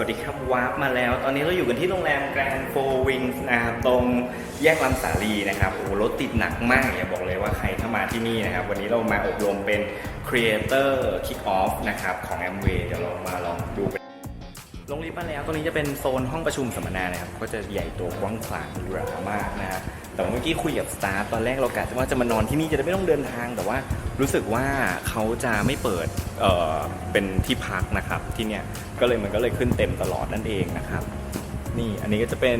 สวัสดีครับวาร์ปมาแล้ว ตอนนี้เราอยู่กันที่โรงแรมแกรนด์โฟวิงนะครับตรงแยกลำสาลีนะครับโอ้รถติดหนักมากอย่าบอกเลยว่าใครถ้ามาที่นี่นะครับ วันนี้เรามาอบรมเป็นครีเอเตอร์คิกออฟนะครับของแอมเวย์เดี๋ยวเรามาลองดูไป ลงลิฟต์มาแล้วตรงนี้จะเป็นโซนห้องประชุมสัมมนานะครับ ก็จะใหญ่โตกว้างขวางหรูหรามากนะฮะแต่ว่าเมื่อกี้คุยกับสตาฟตอนแรกเรากะว่าจะมานอนที่นี่จะได้ไม่ต้องเดินทาง แต่ว่ารู้สึกว่าเขาจะไม่เปิดเอ่อเป็นที่พักนะครับที่เนี่ยก็เลยมันก็เลยขึ้นเต็มตลอดนั่นเองนะครับ นี่อันนี้ก็จะเป็น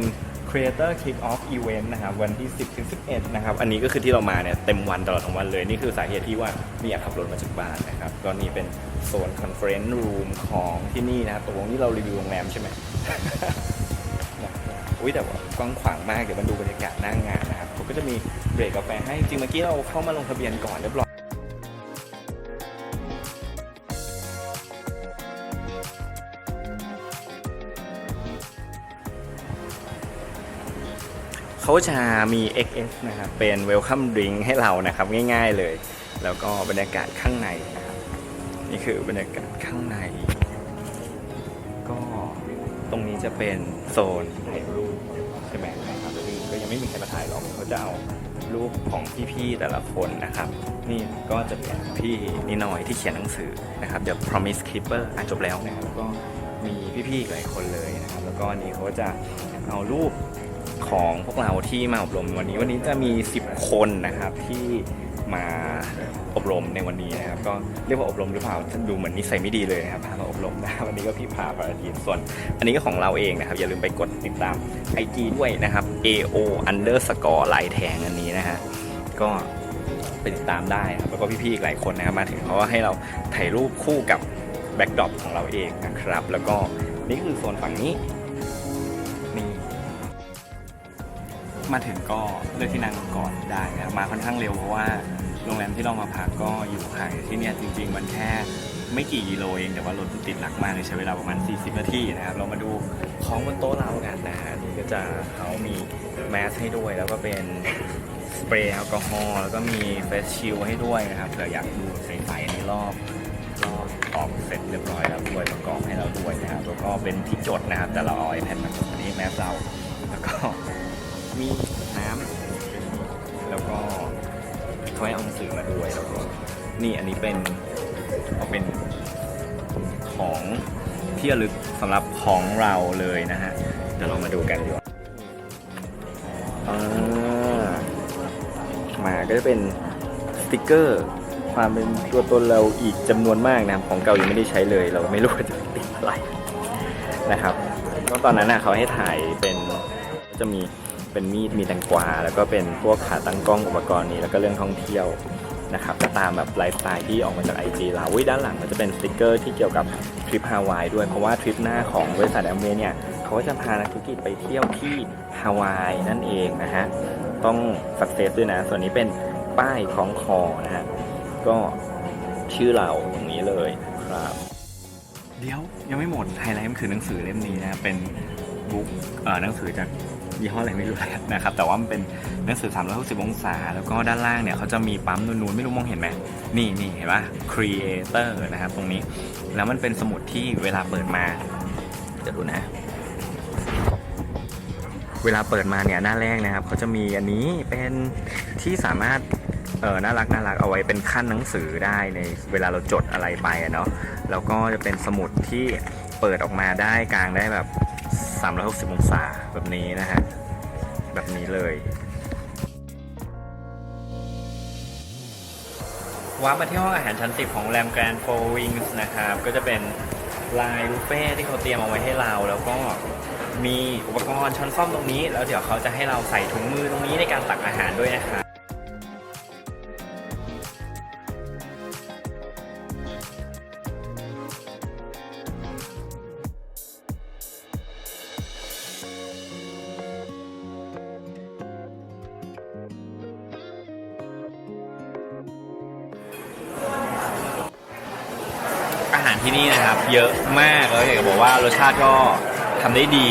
Creator Kick Off Event นะครับวันที่ 10ถึง11 นะครับ อันนี้ก็คือที่เรามาเนี่ยเต็มวันตลอดทั้งวันเลย นี่คือสาเหตุที่ว่าไม่อยากขับรถมาจากบ้านนะครับก็นี่เป็นโซน Conference Room ของที่นี่นะครับตกลงนี่เรารีวิวโรงแรมใช่ไหมอุ้ยแต่ว่ากว้างขวางมากเดี๋ยวมาดูบรรยากาศหน้างงานนะครับเขาก็จะมีเบรกกาแฟให้จริงเมื่อกี้เราเข้ามาลงทะเบียนก่อนเรียบร้อย เขาจะมี XS นะครับเป็น Welcome Drink ให้เรานะครับง่ายๆเลย แล้วก็บรรยากาศข้างในนะครับนี่คือบรรยากาศข้างใน ก็ตรงนี้จะเป็นโซนถ่ายรูปใช่ไหมครับซึ่งก็ยังไม่มีใครมาถ่ายหรอกเขาจะเอารูปของพี่ๆแต่ละคนนะครับ นี่ก็จะเป็นพี่นิหน่อยที่เขียนหนังสือนะครับ The Promise Keeper อ่านจบแล้วนะครับแล้วก็มีพี่ๆอีกหลายคนเลยนะครับ แล้วก็อันนี้เขาจะเอารูป ของพวกเราที่มาอบรมวันนี้วันนี้จะมี 10 คนนะครับที่มาอบรมในวันนี้นะครับ ก็เรียกว่าอบรมหรือเปล่าดูเหมือนนิสัยไม่ดีเลยนะครับพามาอบรมนะวันนี้ก็พี่พาพาทีส่วน อันนี้ก็ของเราเองนะครับ อย่าลืมไปกดติดตาม IG ด้วยนะครับ AO underscore ลายแทงอันนี้นะฮะก็ไปติดตามได้ครับแล้วก็พี่ๆอีกหลายคนนะครับมาถึงเขาก็ให้เราถ่ายรูปคู่กับแบ็กดรอปของเราเองนะครับ แล้วก็นี่คือโซนฝั่งนี้ มาถึงก็เลือกที่นั่งก่อนได้นะครับมาค่อนข้างเร็วเพราะว่าโรงแรมที่เรามาพักก็อยู่ห่างจากที่เนี่ยจริง ๆ มันแค่ไม่กี่กิโลเองแต่ว่ารถติดหนักมากเลยใช้เวลาประมาณ 40 นาทีนะครับ เรามาดูของบนโต๊ะเรากันนะฮะนี่ก็จะเขามีแมสให้ด้วย แล้วก็เป็นสเปรย์แอลกอฮอล์แล้วก็มีเฟสชิลให้ด้วยนะครับเผื่ออยากดูใสๆในรอบรอบออกเสร็จเรียบร้อยแล้วด้วยประกอบให้เราด้วยนะครับแล้วก็เป็นที่จดนะครับแต่เราเอา iPad มาจดอันนี้แมสเรา มีน้ำแล้วก็ถ้วยเอาหนังสือมาด้วยแล้วก็นี่อันนี้เป็นเอาเป็นของที่ระลึกสำหรับของเราเลยนะฮะเดี๋ยวเรามาดูกันดีกว่าอ่ามาก็จะเป็นสติกเกอร์ ความเป็นตัวตนเราอีกจำนวนมากนะครับของเก่ายังไม่ได้ใช้เลย เราไม่รู้ว่าจะติดอะไรนะครับก็ตอนนั้นนะเขาให้ถ่ายเป็นจะมี เป็นมีดมีแตงกวา แล้วก็เป็นพวกขาตั้งกล้องอุปกรณ์นี้แล้วก็เรื่องท่องเที่ยวนะครับก็ตามแบบไลฟ์สไตล์ที่ออกมาจากไอจีเราด้านหลังมันจะเป็นสติกเกอร์ที่เกี่ยวกับทริปฮาวายด้วยเพราะว่าทริปหน้าของบริษัทแอมเวย์เนี่ยเขาก็จะพานักธุรกิจไปเที่ยวที่ฮาวายนั่นเองนะฮะต้องสักเซสด้วยนะ ส่วนนี้เป็นป้ายคล้องคอนะฮะก็ชื่อเราตรงนี้เลยครับเดี๋ยวยังไม่หมดไฮไลท์มันคือหนังสือเล่มนี้นะเป็นบุ๊กหนังสือจาก ยี่ห้ออะไรไม่รู้แล้วนะครับ แต่ว่ามันเป็นหนังสือ 360 องศา แล้วก็ด้านล่างเนี่ยเขาจะมีปั๊มนูนๆ ไม่รู้มองเห็นไหม นี่นี่เห็นปะ Creator นะครับตรงนี้ แล้วมันเป็นสมุดที่เวลาเปิดมา จะดูนะ เวลาเปิดมาเนี่ยหน้าแรกนะครับเขาจะมีอันนี้เป็นที่สามารถเออน่ารักน่ารักเอาไว้เป็นขั้นหนังสือได้ในเวลาเราจดอะไรไปอะเนาะแล้วก็จะเป็นสมุดที่เปิดออกมาได้กลางได้แบบ 360 องศาแบบนี้นะฮะ แบบนี้เลย ว้ามาที่ห้องอาหารชั้นสิบของแรมแกรนด์โฟวิงส์นะครับ ก็จะเป็นลายบุฟเฟ่ที่เขาเตรียมเอาไว้ให้เราแล้วก็มีอุปกรณ์ช้อนซ่อมตรงนี้ แล้วเดี๋ยวเขาจะให้เราใส่ถุงมือตรงนี้ในการตักอาหารด้วยนะครั ที่นี่นะครับ เยอะมากแล้วอยากจะบอกว่ารสชาติก็ทำได้ดี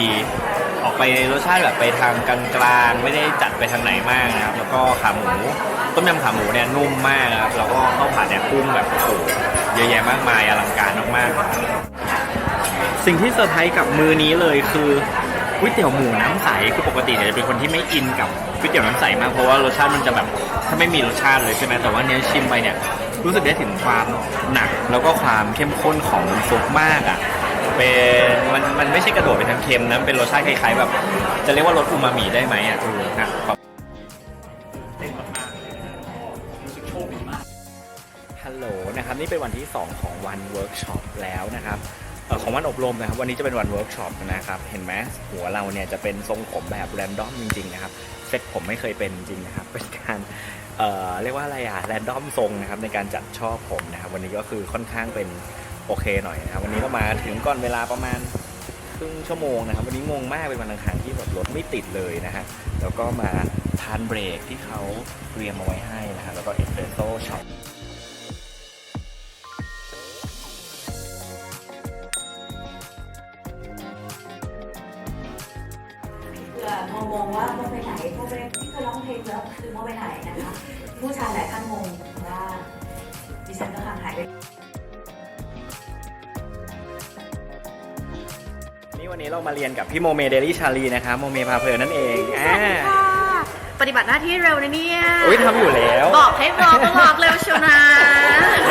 ออกไปรสชาติแบบไปทางกลางๆไม่ได้จัดไปทางไหนมากนะครับ แล้วก็ขาหมูต้มยำขาหมูเนี่ยนุ่มมากนะครับแล้วก็ข้าวผัดเนี่ยกุ้งแบบโอ้โหเยอะแยะมากมายอลังการมากๆ สิ่งที่เซอร์ไพรส์กับมือนี้เลยคือก๋วยเตี๋ยวหมูน้ำใสคือปกติเนี่ยจะเป็นคนที่ไม่อินกับก๋วยเตี๋ยวน้ำใสมากเพราะว่ารสชาติมันจะแบบถ้าไม่มีรสชาติเลยใช่ไหมแต่ว่าเนี้ยชิมไปเนี่ย รู้สึกได้ถึงความหนักแล้วก็ความเข้มข้นของน้ำซุปมากอะเป็นมันมันไม่ใช่กระโดดไปทางเค็มนะเป็นรสชาติคล้ายๆแบบ จะเรียกว่ารสอูมามิได้ไหมอะเออนะขอบฮัลโหลนะครับนี่เป็นวันที่ 2 ของวันเวิร์กช็อปแล้วนะครับเอ่อ ของวันอบรมนะครับวันนี้จะเป็นวันเวิร์กช็อปนะครับเห็นไหมหัวเราเนี่ยจะเป็นทรงผมแบบแรนดอมจริงๆนะครับเซ็ตผมไม่เคยเป็นจริงนะครับเป็นการเอ่อเรียกว่าอะไรอะแรนดอมทรงนะครับในการจัดช่อผมนะครับวันนี้ก็คือค่อนข้างเป็นโอเคหน่อยนะครับวันนี้ก็มาถึงก่อนเวลาประมาณครึ่งชั่วโมงนะครับวันนี้งงมากเป็นวันอังคารที่แบบรถไม่ติดเลยนะฮะแล้วก็มาทานเบรกที่เขาเตรียมเอาไว้ให้นะฮะแล้วก็เอสเปรสโซ่ช็อต เผื่อมองมองว่าโมไปไหนโมไปที่เคยร้องเพลงแล้วคือโมไปไหนนะคะ ผู้ชายหลายท่านงงว่าดิฉันก็ห่างหายไปนี่วันนี้เรามาเรียนกับพี่โมเมเดลี่ชาลีนะครับโมเมพาเพลินนั่นเองสอ่าวัสดีค่ะปฏิบัติหน้าที่เร็วนะเนี่ยอุ้ยทำอยู่แล้ว บอกให้บอกก็บอกเร็วเชียวนะ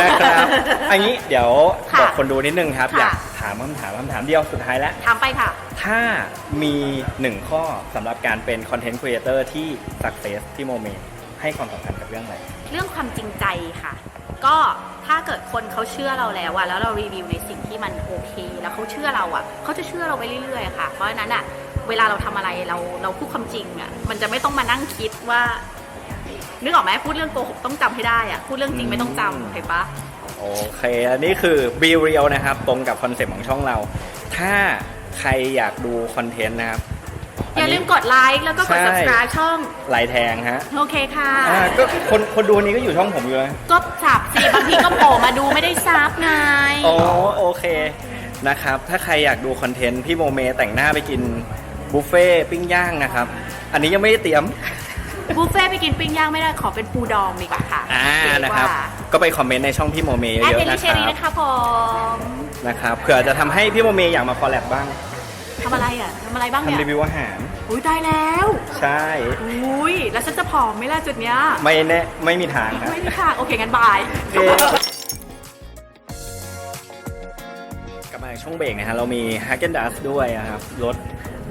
นะครับอันนี้เดี๋ยวค่ะบอกคนดูนิดนึงครับค่ะอยากถามคำถามคำถามเดียวสุดท้ายแล้ว ถามไปค่ะ ถ้ามีหนึ่งข้อสำหรับการเป็นคอนเทนต์ครีเอเตอร์ที่สักเซสที่โมเมให้ความสำคัญกับเรื่องอะไรเรื่องความจริงใจค่ะ ก็ถ้าเกิดคนเขาเชื่อเราแล้วอะแล้วเรารีวิวในสิ่งที่มันโอเค แล้วเขาเชื่อเราอะเขาจะเชื่อเราไปเรื่อยๆค่ะ เพราะฉะนั้นอะเวลาเราทำอะไรเราเราพูดความจริงอะมันจะไม่ต้องมานั่งคิดว่านึกออกไหมพูดเรื่องโกหกต้องจำให้ได้อะพูดเรื่องจริงไม่ต้องจำเห็นปะ โอเคอันนี้คือ Be Real นะครับ ตรงกับคอนเซ็ปต์ของช่องเรา ถ้าใครอยากดูคอนเทนต์นะครับอย่าลืมกดไลค์แล้วก็กดใช่ subscribe ช่องลายแทงฮะ โอเคค่ะอ่าก็คนคนดูอันนี้ก็อยู่ช่องผมอยู่นะก็สับสิบางทีก็โผล่มาดูไม่ได้ซับไงโอ้โอเคนะครับ ถ้าใครอยากดูคอนเทนต์พี่โมเมแต่งหน้าไปกินบุฟเฟ่ปิ้งย่างนะครับ อันนี้ยังไม่ได้เตรียม บุฟเฟ่ต์ไปกินปิ้งย่างไม่ได้ขอเป็นปูดองดีกว่าค่ะอ่านะครับ ก็ไปคอมเมนต์ในช่องพี่โมเมเยแอดอะเดๆลินะเชคอรี่รับนะคะผมนะครับเผื่อจะทำให้พี่โมเมอยากมาคอลแลบบ้างทำอะไรอะทำอะไรบ้างทำรีเนี่ยวิวอาหาร อุ้ยตายแล้วใช่ อุ้ยแล้วฉันจะผอมไหมล่ะจุดเนี้ยไม่แน่ไม่มีทางครับ ไม่ได้ค่ะโอเคงั้นบาย โอเค กลับมาในช่วงเบรกนะฮะเรามี h a g เก n d a z ด้วยนะครับรส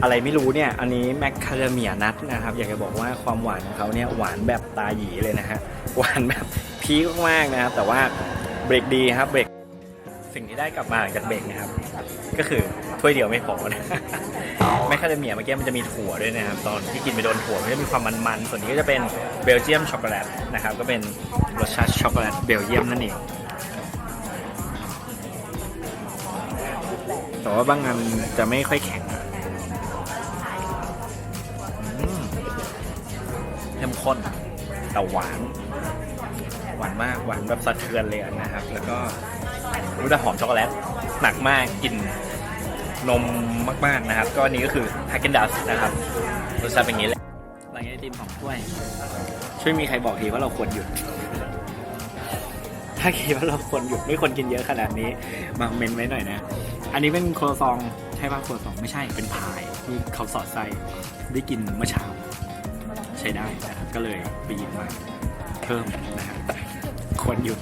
อะไรไม่รู้เนี่ย อันนี้แมคคาเดเมียนัทนะครับ อยากจะบอกว่าความหวานของเขาเนี่ยหวานแบบตาหยีเลยนะฮะ หวานแบบพีคมากนะครับ แต่ว่าเบรกดีครับ เบรก สิ่งที่ได้กลับมาจากเบรกนะครับ ก็คือถ้วยเดียวไม่พอนะแมคคาเดเมียเมื่อกี้มันจะมีถั่วด้วยนะครับ ตอนที่กินไปโดนถั่วมันจะมีความมันๆ ส่วนนี้ก็จะเป็นเบลเยียมช็อกโกแลตนะครับ ก็เป็นรสชาติช็อกโกแลตเบลเยียมนั่นเองแต่ว่าบางอันจะไม่ค่อยแข็ง ข้นแต่หวาน หวานมากหวานแบบสะเทือนเลยนะครับ แล้วก็รู้แต่หอมช็อกโกแลตหนักมากกลิ่นนมมากๆนะครับ ก็อันนี้ก็คือ h a ก g ก n d a z นะครับรสชาติเป็นอย่างนี้แหละหลังไอติมของถ้วย ช่วยมีใครบอกทีว่าเราควรหยุด ถ้าคิดว่าเราควรหยุดไม่ควรกินเยอะขนาดนี้มาเมนไว้หน่อยนะ อันนี้เป็นโครัวซองใช่ป่ะโครัวซองไม่ใช่เป็นพายที่เขาสอดไส้ได้กินเมื่อเช้า ใช้ได้นะครับก็เลยไปหยิบมาเพิ่มนะครับควรหยุด